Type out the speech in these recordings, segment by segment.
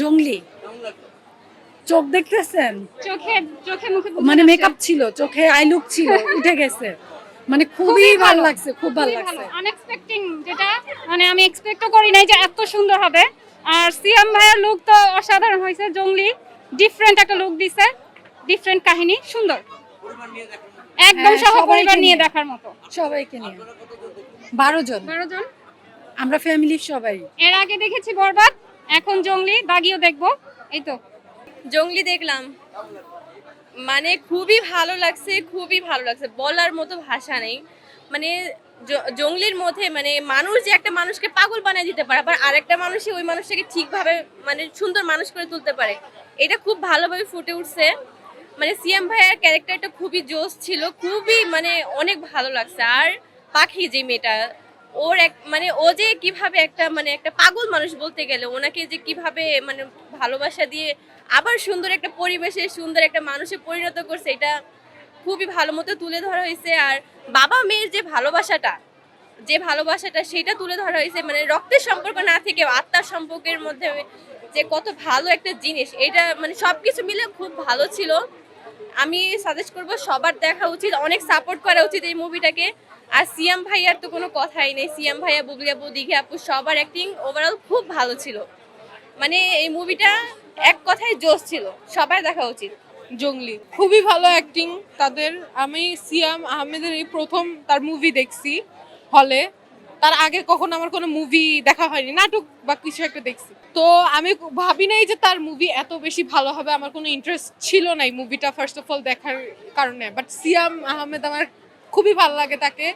জঙ্গলি। চোখ দেখতেছেন? চোখে চোখে মুখে মানে মেকআপ ছিল চোখে আই লুক ছিল উঠে গেছে। মানে খুবই ভালো লাগছে খুব ভালো লাগছে। আনএক্সপেক্টিং যেটা মানে আমি এক্সপেক্টও করি নাই যে এত সুন্দর হবে। আর সিয়াম ভাইয়ের লুক তো অসাধারণ হয়েছে জঙ্গলি ডিফারেন্ট একটা লুক দিছে ডিফারেন্ট কাহিনী সুন্দর। একদম হ্যাঁ, সহ পরিবার নিয়ে। নিয়ে। দেখার মতো। সবাইকে নিয়ে। বারো জন। বারো জন? আমরা ফ্যামিলির সবাই। এর আগে দেখেছি বরবাদ এখন জঙ্গলি, দাগিও দেখব। এই তো। জঙ্গলি দেখলাম। মানে খুবই ভালো লাগছে, খুবই ভালো লাগছে। বলার মতো ভাষা নেই। মানে জঙ্গলির মধ্যে মানে মানুষ যে একটা মানুষকে পাগল বানিয়ে দিতে পারে, আবার আরেকটা মানুষই ওই মানুষটাকে ঠিকভাবে মানে সুন্দর মানুষ করে তুলতে পারে। এটা খুব ভালোভাবে ফুটে উঠছে। মানে সিএম ভাইয়ের ক্যারেক্টারটা খুবই জোশ ছিল, খুবই মানে অনেক ভালো লাগছে। আর পাখি যে মেয়েটা ওর এক মানে ও যে কীভাবে একটা মানে একটা পাগল মানুষ বলতে গেলে, ওনাকে যে কীভাবে মানে ভালোবাসা দিয়ে আবার সুন্দর একটা পরিবেশে, সুন্দর একটা মানুষে পরিণত করছে, এটা খুবই ভালো মতো তুলে ধরা হয়েছে। আর বাবা মেয়ের যে ভালোবাসাটা যে ভালোবাসাটা সেটা তুলে ধরা হয়েছে মানে রক্তের সম্পর্ক না থেকে আত্মার সম্পর্কের মধ্যে যে কত ভালো একটা জিনিস, এটা মানে সব কিছু মিলে খুব ভালো ছিল। আমি সাজেস্ট করব সবার দেখা উচিত, অনেক সাপোর্ট করা উচিত এই মুভিটাকে আর সিয়াম ভাইয়ার তো কোনো কথাই নেই। সিয়াম ভাইয়া বুবলি আপু দিঘি আপু, সবার অ্যাক্টিং ওভারঅল খুব ভালো ছিল। মানে এই মুভিটা এক কথায় জোশ ছিল। সবাই দেখা উচিত। জঙ্গলি। খুবই ভালো অ্যাক্টিং তাদের। আমি সিয়াম আহমেদের এই প্রথম তার মুভি দেখছি হলে। তার আগে কখনো আমার কোনো মুভি দেখা হয়নি। নাটক বা কিছু একটা দেখছি। তো আমি ভাবি নাই যে তার মুভি এত বেশি ভালো হবে। আমার কোনো ইন্টারেস্ট ছিল না এই মুভিটা ফার্স্ট অফ অল দেখার কারণে। বাট সিয়াম আহমেদ আমার খুবই ভালো লাগে তাকে।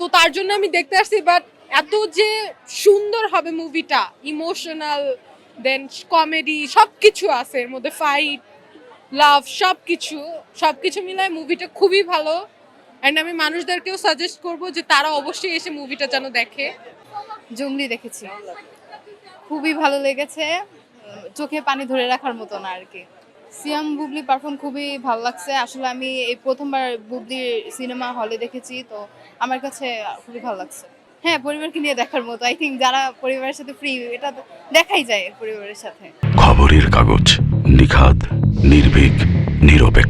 তো তার জন্য আমি দেখতে আসছি বাট এত যে সুন্দর হবে মুভিটা ইমোশনাল দেন কমেডি সব কিছু আছে এর মধ্যে ফাইট লাভ সব কিছু সব কিছু মিলায় মুভিটা খুবই ভালো। অ্যান্ড আমি মানুষদেরকেও সাজেস্ট করব যে তারা অবশ্যই এসে মুভিটা যেন দেখে। জঙ্গলি দেখেছি। খুবই ভালো লেগেছে, চোখে পানি ধরে রাখার মতো না আর কি। সিয়াম বুবলি পারফর্ম খুবই ভালো লাগছে। আসলে আমি এই প্রথমবার বুবলির সিনেমা হলে দেখেছি, তো আমার কাছে খুবই ভালো লাগছে। হ্যাঁ পরিবারকে নিয়ে দেখার মতো। আই থিঙ্ক যারা পরিবারের সাথে ফ্রি এটা দেখাই যায় পরিবারের সাথে। খবরের কাগজ নিখাদ, নির্ভীক, নিরপেক্ষ।